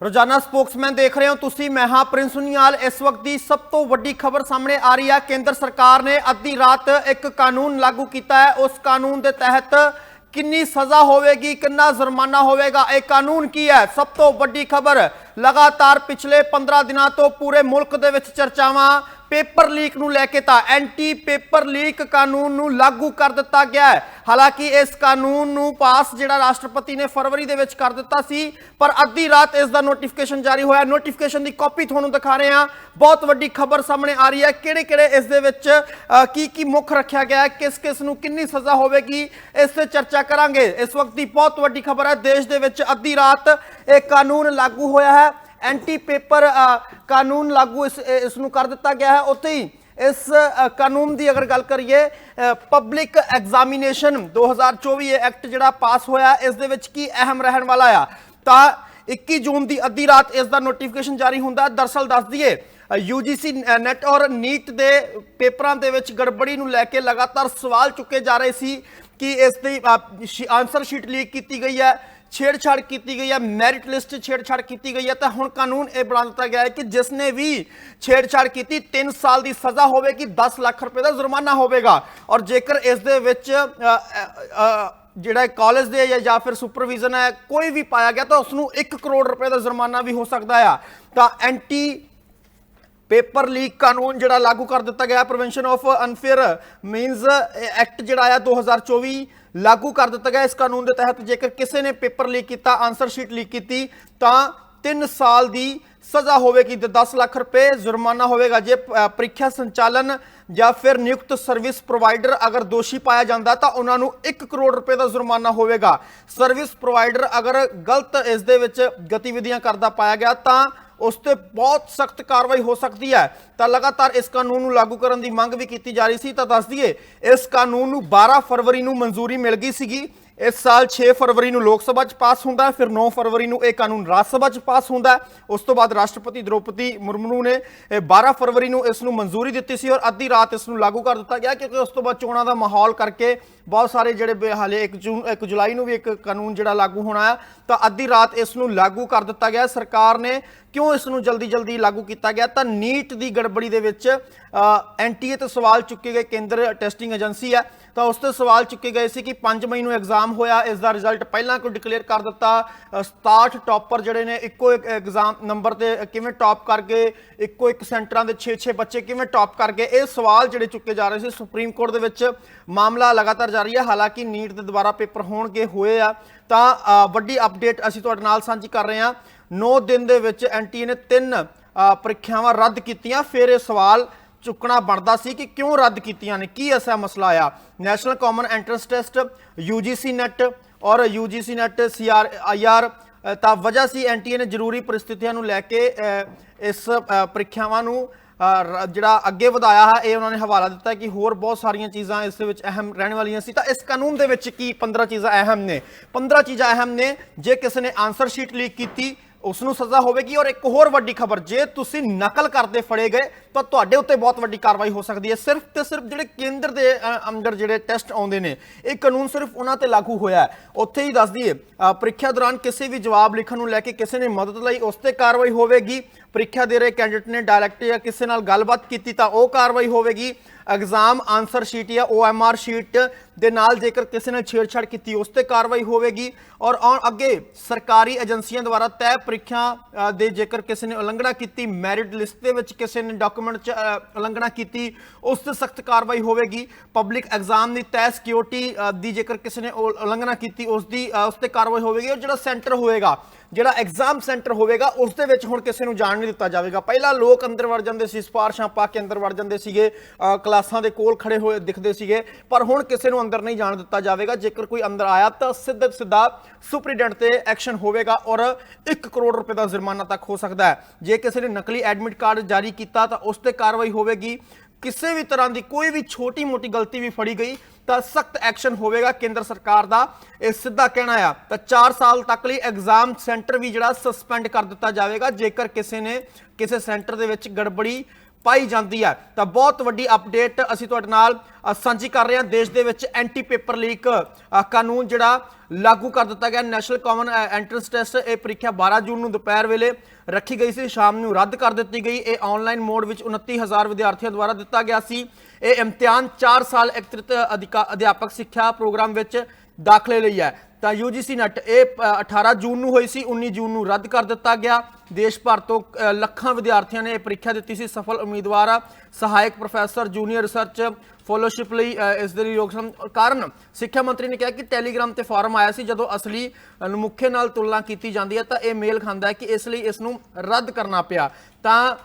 ਰੋਜ਼ਾਨਾ ਸਪੋਕਸਮੈਨ ਦੇਖ ਰਹੇ ਹੋ ਤੁਸੀਂ, ਮੈਂ ਹਾਂ ਪ੍ਰਿੰਸ ਸੁਨੀਆਲ। ਇਸ ਵਕਤ ਦੀ ਸਭ ਤੋਂ ਵੱਡੀ ਖਬਰ ਸਾਹਮਣੇ ਆ ਰਹੀ ਹੈ ਕੇਂਦਰ ਸਰਕਾਰ ਨੇ ਅੱਧੀ ਰਾਤ ਇੱਕ ਕਾਨੂੰਨ ਲਾਗੂ ਕੀਤਾ ਹੈ। ਉਸ ਕਾਨੂੰਨ ਦੇ ਤਹਿਤ ਕਿੰਨੀ ਸਜ਼ਾ ਹੋਵੇਗੀ, ਕਿੰਨਾ ਜੁਰਮਾਨਾ ਹੋਵੇਗਾ, ਇਹ ਕਾਨੂੰਨ ਕੀ ਹੈ? ਸਭ ਤੋਂ ਵੱਡੀ ਖਬਰ ਲਗਾਤਾਰ ਪਿਛਲੇ 15 ਦਿਨਾਂ ਤੋਂ ਪੂਰੇ ਮੁਲਕ ਦੇ ਵਿੱਚ ਚਰਚਾਵਾਂ ਪੇਪਰ ਲੀਕ ਨੂੰ ਲੈ ਕੇ ਤਾਂ ਐਂਟੀ ਪੇਪਰ ਲੀਕ ਕਾਨੂੰਨ ਨੂੰ ਲਾਗੂ ਕਰ ਦਿੱਤਾ ਗਿਆ ਹੈ। ਹਾਲਾਂਕਿ ਇਸ ਕਾਨੂੰਨ ਨੂੰ ਪਾਸ ਜਿਹੜਾ ਰਾਸ਼ਟਰਪਤੀ ਨੇ ਫਰਵਰੀ ਦੇ ਵਿੱਚ ਕਰ ਦਿੱਤਾ ਸੀ, ਪਰ ਅੱਧੀ ਰਾਤ ਇਸ ਦਾ ਨੋਟੀਫਿਕੇਸ਼ਨ ਜਾਰੀ ਹੋਇਆ ਨੋਟੀਫਿਕੇਸ਼ਨ ਦੀ ਕਾਪੀ ਤੁਹਾਨੂੰ ਦਿਖਾ ਰਹੇ ਹਾਂ। ਬਹੁਤ ਵੱਡੀ ਖਬਰ ਸਾਹਮਣੇ ਆ ਰਹੀ ਹੈ। ਕਿਹੜੇ ਕਿਹੜੇ ਇਸ ਦੇ ਵਿੱਚ ਕੀ ਕੀ ਮੁੱਖ ਰੱਖਿਆ ਗਿਆ ਹੈ? ਕਿਸ ਕਿਸ ਨੂੰ ਕਿੰਨੀ ਸਜ਼ਾ ਹੋਵੇਗੀ? ਇਸ ਤੇ ਚਰਚਾ ਕਰਾਂਗੇ। ਇਸ ਵਕਤ ਦੀ ਬਹੁਤ ਵੱਡੀ ਖਬਰ ਹੈ। ਦੇਸ਼ ਦੇ ਵਿੱਚ ਅੱਧੀ ਰਾਤ ਇਹ ਕਾਨੂੰਨ ਲਾਗੂ ਹੋਇਆ ਹੈ। ਐਂਟੀ ਪੇਪਰ ਕਾਨੂੰਨ ਲਾਗੂ ਇਸ ਇਸ ਨੂੰ ਕਰ ਦਿੱਤਾ ਗਿਆ ਹੈ। ਉੱਥੇ ਹੀ ਇਸ ਕਾਨੂੰਨ ਦੀ ਅਗਰ ਗੱਲ ਕਰੀਏ ਪਬਲਿਕ ਐਗਜ਼ਾਮੀਨੇਸ਼ਨ 2024 ਇਹ ਐਕਟ ਜਿਹੜਾ ਪਾਸ ਹੋਇਆ, ਇਸ ਦੇ ਵਿੱਚ ਕੀ ਅਹਿਮ ਰਹਿਣ ਵਾਲਾ ਆ? ਤਾਂ 21 ਜੂਨ ਦੀ ਅੱਧੀ ਰਾਤ ਇਸ ਦਾ ਨੋਟੀਫਿਕੇਸ਼ਨ ਜਾਰੀ ਹੁੰਦਾ ਹੈ। ਦਰਸਲ ਦੱਸ ਦਈਏ UGC ਨੈਟ ਔਰ ਨੀਟ ਦੇ ਪੇਪਰਾਂ ਦੇ ਵਿੱਚ ਗੜਬੜੀ ਨੂੰ ਲੈ ਕੇ ਲਗਾਤਾਰ ਸਵਾਲ ਚੁੱਕੇ ਜਾ ਰਹੇ ਸੀ ਕਿ ਇਸ ਦੀ ਆਨਸਰ ਸ਼ੀਟ ਲੀਕ ਕੀਤੀ ਗਈ ਹੈ। ਛੇੜਛਾੜ ਕੀਤੀ ਗਈ ਹੈ ਮੈਰਿਟ ਲਿਸਟ 'ਚ ਛੇੜਛਾੜ ਕੀਤੀ ਗਈ ਹੈ। ਤਾਂ ਹੁਣ ਕਾਨੂੰਨ ਇਹ ਬਣਾ ਦਿੱਤਾ ਗਿਆ ਹੈ ਕਿ ਜਿਸ ਨੇ ਵੀ ਛੇੜਛਾੜ ਕੀਤੀ 3 ਸਾਲ ਦੀ ਸਜ਼ਾ ਹੋਵੇਗੀ 10 ਲੱਖ ਰੁਪਏ ਦਾ ਜੁਰਮਾਨਾ ਹੋਵੇਗਾ। ਔਰ ਜੇਕਰ ਇਸ ਦੇ ਵਿੱਚ ਜਿਹੜਾ ਕਾਲਜ ਦੇ ਜਾਂ- ਜਾਂ ਫਿਰ ਸੁਪਰਵਿਜ਼ਨ ਹੈ, ਕੋਈ ਵੀ ਪਾਇਆ ਗਿਆ, ਤਾਂ ਉਸ ਨੂੰ 1 ਕਰੋੜ ਰੁਪਏ ਦਾ ਜੁਰਮਾਨਾ ਵੀ ਹੋ ਸਕਦਾ ਆ। ਤਾਂ ਐਂਟੀ ਪੇਪਰ ਲੀਕ ਕਾਨੂੰਨ ਜਿਹੜਾ ਲਾਗੂ ਕਰ ਦਿੱਤਾ ਗਿਆ prevention of unfair means act ਜਿਹੜਾ ਆਇਆ 2024 ਲਾਗੂ ਕਰ ਦਿੱਤਾ ਗਿਆ। ਇਸ ਕਾਨੂੰਨ ਦੇ ਤਹਿਤ ਜੇਕਰ ਕਿਸੇ ਨੇ ਪੇਪਰ ਲੀਕ ਕੀਤਾ ਆਨਸਰ ਸ਼ੀਟ ਲੀਕ ਕੀਤੀ, ਤਾਂ 3 ਸਾਲ ਦੀ ਸਜ਼ਾ ਹੋਵੇਗੀ, ਤੇ 10 ਲੱਖ ਰੁਪਏ ਜੁਰਮਾਨਾ ਹੋਵੇਗਾ ਜੇ ਪ੍ਰੀਖਿਆ ਸੰਚਾਲਨ ਜਾਂ ਫਿਰ ਨਿਯੁਕਤ ਸਰਵਿਸ ਪ੍ਰੋਵਾਈਡਰ ਅਗਰ ਦੋਸ਼ੀ ਪਾਇਆ ਜਾਂਦਾ, ਤਾਂ ਉਹਨਾਂ ਨੂੰ 1 ਕਰੋੜ ਰੁਪਏ ਦਾ ਜੁਰਮਾਨਾ ਹੋਵੇਗਾ। ਸਰਵਿਸ ਪ੍ਰੋਵਾਈਡਰ ਅਗਰ ਗਲਤ ਇਸ ਦੇ ਵਿੱਚ ਗਤੀਵਿਧੀਆਂ ਕਰਦਾ ਪਾਇਆ ਗਿਆ, ਤਾਂ ਉਸ ਤੇ ਬਹੁਤ ਸਖਤ ਕਾਰਵਾਈ ਹੋ ਸਕਦੀ ਹੈ। ਤਾਂ ਲਗਾਤਾਰ ਇਸ ਕਾਨੂੰਨ ਨੂੰ ਲਾਗੂ ਕਰਨ ਦੀ ਮੰਗ ਵੀ ਕੀਤੀ ਜਾ ਰਹੀ ਸੀ। ਤਾਂ ਦੱਸ ਦਈਏ, ਇਸ ਕਾਨੂੰਨ ਨੂੰ 12 ਫਰਵਰੀ ਨੂੰ ਮਨਜ਼ੂਰੀ ਮਿਲ ਗਈ ਸੀਗੀ। ਇਸ ਸਾਲ 6 ਫਰਵਰੀ ਨੂੰ ਲੋਕ ਸਭਾ 'ਚ ਪਾਸ ਹੁੰਦਾ ਹੈ, ਫਿਰ 9 ਫਰਵਰੀ ਨੂੰ ਇਹ ਕਾਨੂੰਨ ਰਾਜ ਸਭਾ 'ਚ ਪਾਸ ਹੁੰਦਾ ਹੈ। ਉਸ ਤੋਂ ਬਾਅਦ ਰਾਸ਼ਟਰਪਤੀ ਦ੍ਰੋਪਦੀ ਮੁਰਮੂ ਨੇ, ਇਹ 12 ਫਰਵਰੀ ਨੂੰ ਇਸ ਨੂੰ ਮਨਜ਼ੂਰੀ ਦਿੱਤੀ ਸੀ ਔਰ ਅੱਧੀ ਰਾਤ ਇਸ ਨੂੰ ਲਾਗੂ ਕਰ ਦਿੱਤਾ ਗਿਆ ਕਿਉਂਕਿ ਉਸ ਤੋਂ ਬਾਅਦ ਚੋਣਾਂ ਦਾ ਮਾਹੌਲ ਕਰਕੇ ਬਹੁਤ ਸਾਰੇ ਜਿਹੜੇ ਬੇ- ਹਾਲੇ 1 ਜੂਨ 1 ਜੁਲਾਈ ਨੂੰ ਵੀ ਇੱਕ ਕਾਨੂੰਨ ਜਿਹੜਾ ਲਾਗੂ ਹੋਣਾ ਹੈ, ਤਾਂ ਅੱਧੀ ਰਾਤ ਇਸ ਨੂੰ ਲਾਗੂ ਕਰ ਦਿੱਤਾ ਗਿਆ ਸਰਕਾਰ ਨੇ ਕਿਉਂ ਇਸ ਨੂੰ ਜਲਦੀ ਜਲਦੀ ਲਾਗੂ ਕੀਤਾ ਗਿਆ? ਤਾਂ ਨੀਟ ਦੀ ਗੜਬੜੀ ਦੇ ਵਿੱਚ ਐਨਟੀਏ ਤੇ ਸਵਾਲ ਚੁੱਕੇ ਗਏ, ਕੇਂਦਰ ਟੈਸਟਿੰਗ ਏਜੰਸੀ ਹੈ। ਤਾਂ ਉਸ ਤੇ ਸਵਾਲ ਚੁੱਕੇ ਗਏ ਸੀ ਕਿ 5 ਮਈ ਨੂੰ ਐਗਜ਼ਾਮ ਹੋਇਆ ਇਸ ਦਾ ਰਿਜ਼ਲਟ ਪਹਿਲਾਂ ਕੋਈ ਡਿਕਲੇਅਰ ਕਰ ਦਿੱਤਾ। ਅ, 67 ਟੌਪਰ ਜਿਹੜੇ ਨੇ ਇੱਕੋ ਇੱਕ ਐਗਜ਼ਾਮ ਨੰਬਰ ਤੇ ਕਿਵੇਂ ਟੌਪ ਕਰ ਗਏ ਇੱਕੋ ਇੱਕ ਸੈਂਟਰਾਂ ਦੇ 6-6 ਬੱਚੇ ਕਿਵੇਂ ਟੌਪ ਕਰ ਗਏ ਇਹ ਸਵਾਲ ਜਿਹੜੇ ਚੁੱਕੇ ਜਾ ਰਹੇ ਸੀ ਸੁਪਰੀਮ ਕੋਰਟ ਦੇ ਵਿੱਚ। ਮਾਮਲਾ ਲਗਾਤਾਰ ਜਾਰੀ ਹੈ ਹਾਲਾਂਕਿ ਨੀਟ ਦੇ ਦੁਬਾਰਾ ਪੇਪਰ ਹੋਣਗੇ ਹੋਏ ਆ। ਤਾਂ ਵੱਡੀ ਅਪਡੇਟ ਅਸੀਂ ਤੁਹਾਡੇ ਨਾਲ ਸਾਂਝੀ ਕਰ ਰਹੇ ਹਾਂ। 9 ਦਿਨ ਦੇ ਵਿੱਚ ਐਨਟੀਏ ਨੇ ਤਿੰਨ ਪ੍ਰੀਖਿਆਵਾਂ ਰੱਦ ਕੀਤੀਆਂ। ਫਿਰ ਇਹ ਸਵਾਲ ਚੁੱਕਣਾ ਬਣਦਾ ਸੀ ਕਿ ਕਿਉਂ ਰੱਦ ਕੀਤੀਆਂ ਨੇ? ਕੀ ਐਸਾ ਮਸਲਾ ਆ national common entrance test UGC NET ਔਰ ਯੂਜੀਸੀ ਨੈਟ ਸੀਆਰ ਆਈਆਰ ਤਾਂ ਵਜ੍ਹਾ ਸੀ ਐਨਟੀਏ ਨੇ ਜ਼ਰੂਰੀ ਪਰਿਸਥਿਤੀਆਂ ਨੂੰ ਲੈ ਕੇ ਇਸ ਪ੍ਰੀਖਿਆਵਾਂ ਨੂੰ ਜਿਹੜਾ ਅੱਗੇ ਵਧਾਇਆ ਹੈ, ਇਹ ਉਹਨਾਂ ਨੇ ਹਵਾਲਾ ਦਿੱਤਾ ਕਿ ਹੋਰ ਬਹੁਤ ਸਾਰੀਆਂ ਚੀਜ਼ਾਂ ਇਸ ਦੇ ਵਿੱਚ ਅਹਿਮ ਰਹਿਣ ਵਾਲੀਆਂ ਸੀ। ਤਾਂ ਇਸ ਕਾਨੂੰਨ ਦੇ ਵਿੱਚ ਕੀ 15 ਚੀਜ਼ਾਂ ਅਹਿਮ ਨੇ? 15 ਚੀਜ਼ਾਂ ਅਹਿਮ ਨੇ, ਜੇ ਕਿਸੇ ਨੇ ਆਨਸਰ ਸ਼ੀਟ ਲੀਕ ਕੀਤੀ ਉਸ ਨੂੰ ਸਜ਼ਾ ਹੋਵੇਗੀ ਔਰ ਇੱਕ ਹੋਰ ਵੱਡੀ ਖਬਰ, ਜੇ ਤੁਸੀਂ ਨਕਲ ਕਰਦੇ ਫੜੇ ਗਏ ਤਾਂ ਤੁਹਾਡੇ ਉੱਤੇ ਬਹੁਤ ਵੱਡੀ ਕਾਰਵਾਈ ਹੋ ਸਕਦੀ ਹੈ। ਸਿਰਫ ਤੇ ਸਿਰਫ ਜਿਹੜੇ ਕੇਂਦਰ ਦੇ ਅ, ਅੰਦਰ ਜਿਹੜੇ ਟੈਸਟ ਆਉਂਦੇ ਨੇ ਇਹ ਕਾਨੂੰਨ ਸਿਰਫ ਉਹਨਾਂ ਤੇ ਲਾਗੂ ਹੋਇਆ ਹੈ। ਉੱਥੇ ਹੀ ਦੱਸ ਦਈਏ ਪ੍ਰੀਖਿਆ ਦੌਰਾਨ ਕਿਸੇ ਵੀ ਜਵਾਬ ਲਿਖਣ ਨੂੰ ਲੈ ਕੇ ਕਿਸੇ ਨੇ ਮਦਦ ਲਈ ਉਸ ਤੇ ਕਾਰਵਾਈ ਹੋਵੇਗੀ। ਪ੍ਰੀਖਿਆ ਦੇ ਰਹੇ ਕੈਂਡੀਡੇਟ ਨੇ ਡਾਇਰੈਕਟ ਜਾਂ ਕਿਸੇ ਨਾਲ ਗੱਲਬਾਤ ਕੀਤੀ ਤਾਂ ਉਹ ਕਾਰਵਾਈ ਹੋਵੇਗੀ। ਐਗਜ਼ਾਮ ਆਨਸਰ ਸ਼ੀਟ ਜਾਂ OMR ਸ਼ੀਟ ਦੇ ਨਾਲ ਜੇਕਰ ਕਿਸੇ ਨੇ ਛੇੜਛਾੜ ਕੀਤੀ ਉਸ ਤੇ ਕਾਰਵਾਈ ਹੋਵੇਗੀ। ਔਰ ਆਉਣ ਅੱਗੇ ਸਰਕਾਰੀ ਏਜੰਸੀਆਂ ਦੁਆਰਾ ਤੈਅ ਪ੍ਰੀਖਿਆ ਦੇ ਜੇਕਰ ਕਿਸੇ ਨੇ ਉਲੰਘਣਾ ਕੀਤੀ ਮੈਰਿਟ ਲਿਸਟ ਦੇ ਵਿੱਚ ਕਿਸੇ ਨੇ ਡਾਕੂਮੈਂਟ ਚ ਉਲੰਘਣਾ ਕੀਤੀ, ਉਸ ਤੇ ਸਖਤ ਕਾਰਵਾਈ ਹੋਵੇਗੀ। ਪਬਲਿਕ ਐਗਜ਼ਾਮ ਦੀ ਤੈਅ ਸਿਕਿਉਰਿਟੀ ਦੀ ਜੇਕਰ ਕਿਸੇ ਨੇ ਉਲੰਘਣਾ ਕੀਤੀ, ਉਸ ਦੀ ਉਸ ਤੇ ਕਾਰਵਾਈ ਹੋਵੇਗੀ। ਔਰ ਜਿਹੜਾ ਸੈਂਟਰ ਹੋਵੇਗਾ ਜਿਹੜਾ ਐਗਜ਼ਾਮ ਸੈਂਟਰ ਹੋਵੇਗਾ ਉਸ ਦੇ ਵਿੱਚ ਹੁਣ ਕਿਸੇ ਨੂੰ ਜਾਣ ਨਹੀਂ ਦਿੱਤਾ ਜਾਵੇਗਾ। ਪਹਿਲਾਂ ਲੋਕ ਅੰਦਰ ਵੜ ਜਾਂਦੇ ਸੀ ਸਪਾਰਸ਼ਾਂ ਪਾ ਕੇ ਅੰਦਰ ਵੜ ਜਾਂਦੇ ਸੀਗੇ ਕਲਾਸਾਂ ਦੇ ਕੋਲ ਖੜੇ ਹੋਏ ਦਿਖਦੇ ਸੀਗੇ, ਪਰ ਹੁਣ ਕਿਸੇ ਨੂੰ ਅੰਦਰ ਨਹੀਂ ਜਾਣ ਦਿੱਤਾ ਜਾਵੇਗਾ। ਜੇਕਰ ਕੋਈ ਅੰਦਰ ਆਇਆ ਤਾਂ ਸਿੱਧਾ ਸਿੱਧਾ ਸੁਪਰੀਡੈਂਟ ਤੇ ਐਕਸ਼ਨ ਹੋਵੇਗਾ ਔਰ 1 ਕਰੋੜ ਰੁਪਏ ਦਾ ਜੁਰਮਾਨਾ ਤੱਕ ਹੋ ਸਕਦਾ ਹੈ। ਜੇ ਕਿਸੇ ਨੇ ਨਕਲੀ ਐਡਮਿਟ ਕਾਰਡ ਜਾਰੀ ਕੀਤਾ ਤਾਂ ਉਸ ਤੇ ਕਾਰਵਾਈ ਹੋਵੇਗੀ। ਕਿਸੇ ਵੀ ਤਰ੍ਹਾਂ ਦੀ ਕੋਈ ਵੀ ਛੋਟੀ ਮੋਟੀ ਗਲਤੀ ਵੀ ਫੜੀ ਗਈ, ਤਾਂ ਸਖਤ ਐਕਸ਼ਨ ਹੋਵੇਗਾ ਕੇਂਦਰ ਸਰਕਾਰ ਦਾ। ਇਹ ਸਿੱਧਾ ਕਹਿਣਾ ਆ, ਤਾਂ 4 ਸਾਲ ਤੱਕ ਲਈ ਐਗਜ਼ਾਮ ਸੈਂਟਰ ਵੀ ਜਿਹੜਾ ਸਸਪੈਂਡ ਕਰ ਦਿੱਤਾ ਜਾਵੇਗਾ। ਜੇਕਰ ਕਿਸੇ ਨੇ ਕਿਸੇ ਸੈਂਟਰ ਦੇ ਵਿੱਚ ਗੜਬੜੀ ਪਾਈ ਜਾਂਦੀ ਹੈ। ਤਾਂ ਬਹੁਤ ਵੱਡੀ ਅਪਡੇਟ ਅਸੀਂ ਤੁਹਾਡੇ ਨਾਲ ਸਾਂਝੀ ਕਰ ਰਹੇ ਹਾਂ। ਦੇਸ਼ ਦੇ ਵਿੱਚ ਐਂਟੀ ਪੇਪਰ ਲੀਕ ਕਾਨੂੰਨ ਜਿਹੜਾ ਲਾਗੂ ਕਰ ਦਿੱਤਾ ਗਿਆ। ਨੈਸ਼ਨਲ ਕਾਮਨ ਐਂਟਰੈਂਸ ਟੈਸਟ ਇਹ ਪ੍ਰੀਖਿਆ 12 ਜੂਨ ਨੂੰ ਦੁਪਹਿਰ ਵੇਲੇ ਰੱਖੀ ਗਈ ਸੀ। ਸ਼ਾਮ ਨੂੰ ਰੱਦ ਕਰ ਦਿੱਤੀ ਗਈ। ਇਹ ਆਨਲਾਈਨ ਮੋਡ ਵਿੱਚ 29000 ਵਿਦਿਆਰਥੀਆਂ ਦੁਆਰਾ ਦਿੱਤਾ ਗਿਆ ਸੀ। ਇਹ ਇਮਤਿਹਾਨ 4 ਸਾਲ ਇਕਤ੍ਰਿਤ ਅਧਿਕਾ- ਅਧਿਆਪਕ ਸਿੱਖਿਆ ਪ੍ਰੋਗਰਾਮ ਵਿੱਚ ਦਾਖਲੇ ਲਈ ਹੈ। ਤਾਂ UGC ਨੈਟ ਇਹ ਅ, 18 ਜੂਨ ਨੂੰ ਹੋਈ ਸੀ 19 ਜੂਨ ਨੂੰ ਰੱਦ ਕਰ ਦਿੱਤਾ ਗਿਆ। ਦੇਸ਼ ਭਰ ਤੋਂ ਲੱਖਾਂ ਵਿਦਿਆਰਥੀਆਂ ਨੇ ਇਹ ਪ੍ਰੀਖਿਆ ਦਿੱਤੀ ਸੀ। ਸਫਲ ਉਮੀਦਵਾਰ ਸਹਾਇਕ ਪ੍ਰੋਫੈਸਰ ਜੂਨੀਅਰ ਰਿਸਰਚ ਫੋਲੋਸ਼ਿਪ ਲਈ ਇਸ ਦੇ ਲਈ ਯੋਗਦਾਨ ਕਾਰਨ ਸਿੱਖਿਆ ਮੰਤਰੀ ਨੇ ਕਿਹਾ ਕਿ ਟੈਲੀਗ੍ਰਾਮ ਤੇ ਫਾਰਮ ਆਇਆ ਸੀ ਜਦੋਂ ਅਸਲੀ ਅ, ਨਾਲ ਤੁਲਨਾ ਕੀਤੀ ਜਾਂਦੀ ਹੈ ਤਾਂ ਇਹ ਮੇਲ ਖਾਂਦਾ ਹੈ ਕਿ ਇਸ ਲਈ ਇਸ ਨੂੰ ਰੱਦ ਕਰਨਾ ਪਿਆ। ਤਾਂ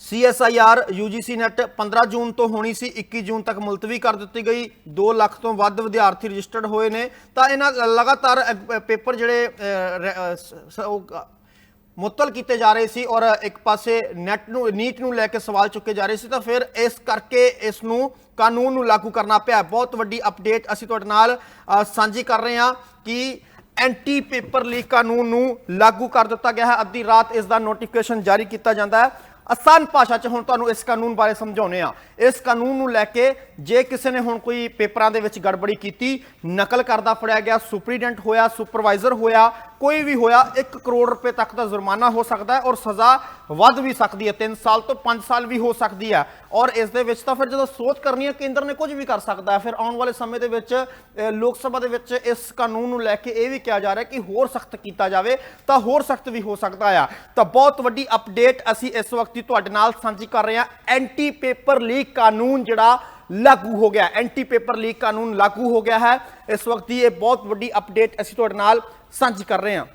CSIR UGC ਨੈਟ 15 ਜੂਨ ਤੋਂ ਹੋਣੀ ਸੀ 21 ਜੂਨ ਤੱਕ ਮੁਲਤਵੀ ਕਰ ਦਿੱਤੀ ਗਈ। 2 ਲੱਖ ਤੋਂ ਵੱਧ ਵਿਦਿਆਰਥੀ ਰਜਿਸਟਰਡ ਹੋਏ ਨੇ। ਤਾਂ ਇਹਨਾਂ ਲਗਾਤਾਰ ਪੇਪਰ ਜਿਹੜੇ ਅ, ਮੁਅੱਤਲ ਕੀਤੇ ਜਾ ਰਹੇ ਸੀ ਔਰ ਇੱਕ ਪਾਸੇ ਨੈਟ ਨੂੰ ਨੀਟ ਨੂੰ ਲੈ ਕੇ ਸਵਾਲ ਚੁੱਕੇ ਜਾ ਰਹੇ ਸੀ ਤਾਂ ਫਿਰ ਇਸ ਕਰਕੇ ਇਸ ਨੂੰ ਕਾਨੂੰਨ ਨੂੰ ਲਾਗੂ ਕਰਨਾ ਪਿਆ। ਬਹੁਤ ਵੱਡੀ ਅਪਡੇਟ ਅਸੀਂ ਤੁਹਾਡੇ ਨਾਲ ਸਾਂਝੀ ਕਰ ਰਹੇ ਹਾਂ ਕਿ ਐਂਟੀ ਪੇਪਰ ਲੀਕ ਕਾਨੂੰਨ ਨੂੰ ਲਾਗੂ ਕਰ ਦਿੱਤਾ ਗਿਆ ਹੈ। ਅੱਧੀ ਰਾਤ ਇਸ ਦਾ ਨੋਟੀਫਿਕੇਸ਼ਨ ਜਾਰੀ ਕੀਤਾ ਜਾਂਦਾ ਹੈ। ਆਸਾਨ ਭਾਸ਼ਾ 'ਚ ਹੁਣ ਤੁਹਾਨੂੰ ਇਸ ਕਾਨੂੰਨ ਬਾਰੇ ਸਮਝਾਉਨੇ ਆ। ਇਸ ਕਾਨੂੰਨ ਨੂੰ ਲੈ ਕੇ ਜੇ ਕਿਸੇ ਨੇ ਹੁਣ ਕੋਈ ਪੇਪਰਾਂ ਦੇ ਵਿੱਚ ਗੜਬੜੀ ਕੀਤੀ, ਨਕਲ ਕਰਦਾ ਫੜਿਆ ਗਿਆ, ਸੁਪਰੀਡੈਂਟ ਹੋਇਆ, ਸੁਪਰਵਾਈਜ਼ਰ ਹੋਇਆ, ਕੋਈ ਵੀ ਹੋਇਆ 1 ਕਰੋੜ ਰੁਪਏ ਤੱਕ ਦਾ ਜੁਰਮਾਨਾ ਹੋ ਸਕਦਾ ਹੈ ਔਰ ਸਜ਼ਾ ਵੱਧ ਵੀ ਸਕਦੀ ਹੈ। 3 ਸਾਲ ਤੋਂ 5 ਸਾਲ ਵੀ ਹੋ ਸਕਦੀ ਹੈ। ਔਰ ਇਸ ਦੇ ਵਿੱਚ ਤਾਂ ਫਿਰ ਜਦੋਂ ਸੋਚ ਕਰਨੀ ਹੈ, ਕੇਂਦਰ ਨੇ ਕੁਝ ਵੀ ਕਰ ਸਕਦਾ ਹੈ। ਫਿਰ ਆਉਣ ਵਾਲੇ ਸਮੇਂ ਦੇ ਵਿੱਚ ਲੋਕ ਸਭਾ ਦੇ ਵਿੱਚ ਇਸ ਕਾਨੂੰਨ ਨੂੰ ਲੈ ਕੇ ਇਹ ਵੀ ਕਿਹਾ ਜਾ ਰਿਹਾ ਕਿ ਹੋਰ ਸਖਤ ਕੀਤਾ ਜਾਵੇ, ਤਾਂ ਹੋਰ ਸਖਤ ਵੀ ਹੋ ਸਕਦਾ ਆ। ਤਾਂ ਬਹੁਤ ਵੱਡੀ ਅਪਡੇਟ ਅਸੀਂ ਇਸ ਵਕਤ ਹੀ ਤੁਹਾਡੇ ਨਾਲ ਸਾਂਝੀ ਕਰ ਰਹੇ ਹਾਂ। ਐਂਟੀ ਪੇਪਰ ਲੀਕ ਕਾਨੂੰਨ ਜਿਹੜਾ ਲਾਗੂ ਹੋ ਗਿਆ, ਐਂਟੀ ਪੇਪਰ ਲੀਕ ਕਾਨੂੰਨ ਲਾਗੂ ਹੋ ਗਿਆ ਹੈ। ਇਸ ਵਕਤ ਦੀ ਇਹ ਬਹੁਤ ਵੱਡੀ ਅਪਡੇਟ ਅਸੀਂ ਤੁਹਾਡੇ ਨਾਲ ਸਾਂਝੀ ਕਰ ਰਹੇ ਹਾਂ।